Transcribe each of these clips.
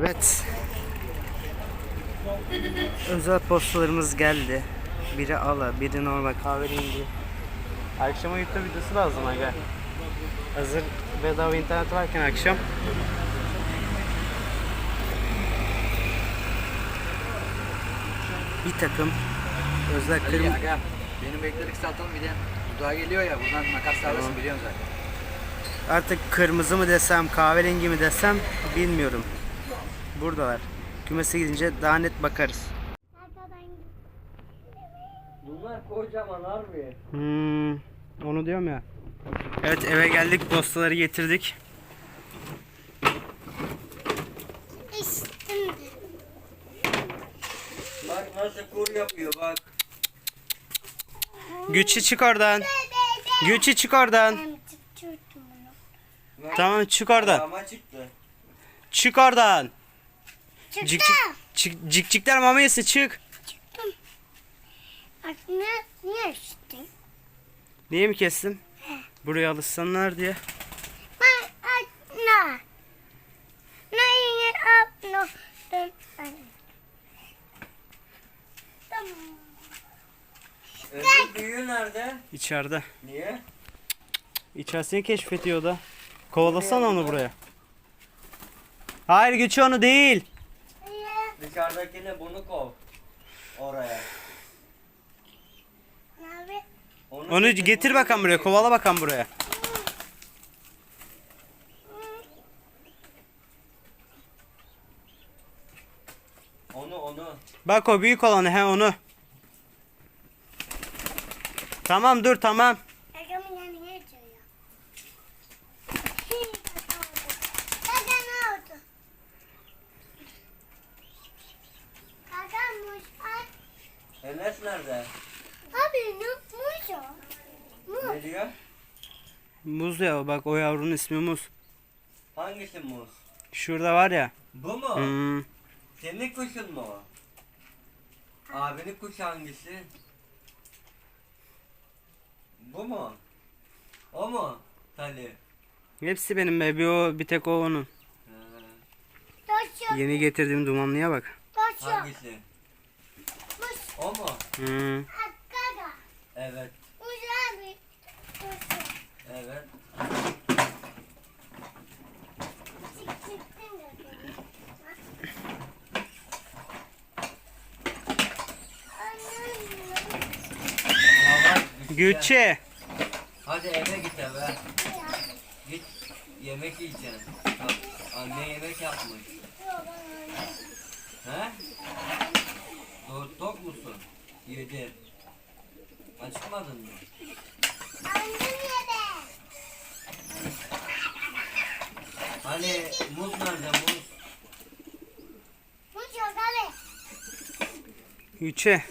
Evet. Özel postalarımız geldi. Biri ala, biri normal kahverengi. Akşama YouTube videosu lazım aga. Hazır bedava internet varken akşam. Bir takım özel Ali kırm aga benim bekleri kısaltalım bir de dudağa geliyor ya buradan makas serbest Tamam. biliyorsun zaten. Artık kırmızı mı desem, kahverengi mi desem bilmiyorum. Buradalar. Kümese gidince daha net bakarız. Bunlar kocaman harbi. Hmm, onu diyorum ya. Evet eve geldik postaları getirdik. İçtim. Bak nasıl kur yapıyor bak. Güççü çık oradan. Güççü çık oradan. Tamam çık oradan. Ama çıktı. Çık oradan. Çıktım. Cik cik cik cikcikler mama yesi çık. Çıktım. Bak ne, ne içtin? Niye mi kestim? Buraya alışsınlar diye. Ben atla. Ne yine atla. Tamam. Öbür büyüğü nerede? İçeride. Niye? İçerisini keşfediyor da. Kovalasana onu buraya. Hayır güçü onu değil. Dışarıdakini bunu kov. Oraya. Abi. Onu getir bakalım buraya. Kovala bakalım buraya. Onu onu. Bak o büyük olanı he onu. Tamam dur tamam. Muz ya bak o yavrunun ismi Muz. Hangisi muz? Şurada var ya. Bu mu? Hmm. Senin kuşun mu o? Abinin kuşu hangisi? Bu mu? O mu? Tali. Hepsi benim be. Bir o bir tek o onun. Taş yok. Yeni getirdiğim dumanlıya bak. Taş yok. Hangisi? Muz. O mu? Hmm. Hakkaga. Evet. Muz abi. Taş yok. Evet. Çık çıktın da beni. Güççe. Hadi eve git eve. Git yemek yiyeceksin. Bak, anne yemek yapmış. He? Tok, tok musun? Yedi. Acıkmadın mı? Annem yedi. Hani muz nerede muz? Muz yok abi. Güççe.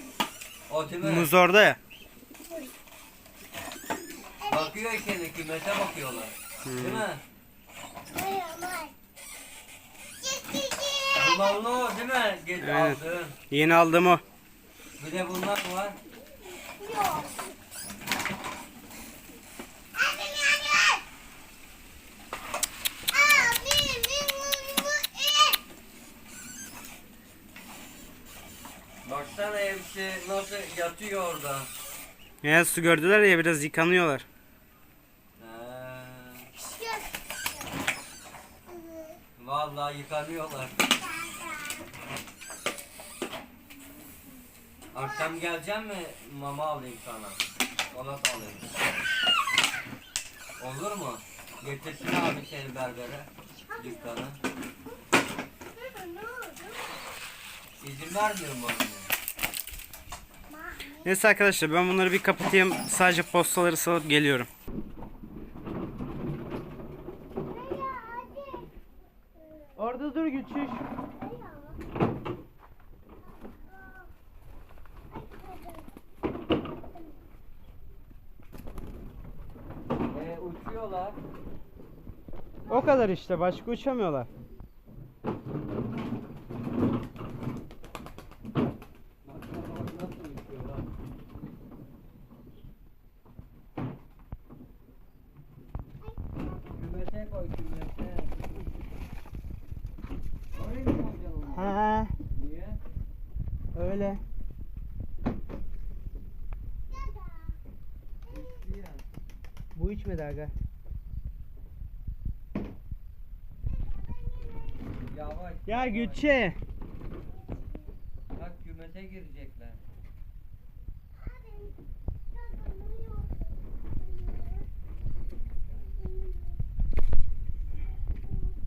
O değil mi? Muz orada ya. Bakıyor içeri kümete bakıyorlar. Değil mi? Hayır hayır. Dumanlı o değil mi? Git Evet. aldın. Yeni aldım o. Bir de bunlar var. Yok. Abi yani. Abi limonlu et. Baksana hepsi nasıl yatıyor orada. Ya su gördüler ya biraz yıkanıyorlar. He. Yok. Vallahi yıkanıyorlar. Akşam geleceğim mi mama alayım sana? Onat alayım. Olur mu? Getirsin abi seni berbere. Dükkana. Ne oldu? İzin vermiyor mu? Neyse arkadaşlar ben bunları bir kapatayım. Sadece postaları salıp geliyorum. Dur Güçüş. Ee, uçuyorlar. O kadar işte başka uçamıyorlar. Bak, bak, bak nasıl uçuyorlar. Kümete koy kümete. Oraya Ha Niye? öyle. Bu içmedi aga. Yavaş. Ya. Gülçe. Bak kümete girecekler.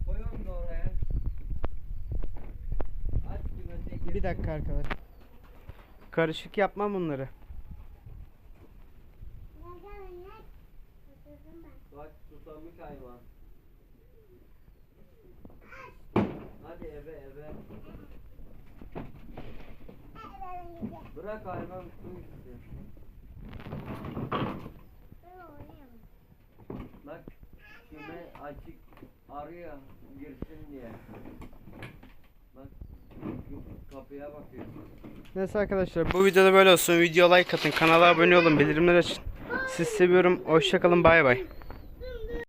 Koy onu da oraya. Aç kümete gir. Bir dakika arkadaşlar. Karışık yapma bunları. Bak susamış hayvan. Hadi eve eve. Bırak hayvan su içsin. Bak küme açık arıyor girsin diye. Kapıya bakıyor. Neyse arkadaşlar bu videoda böyle olsun. Video like atın. Kanala abone olun. Bildirimleri açın. Sizi seviyorum. Hoşçakalın. Bay bay.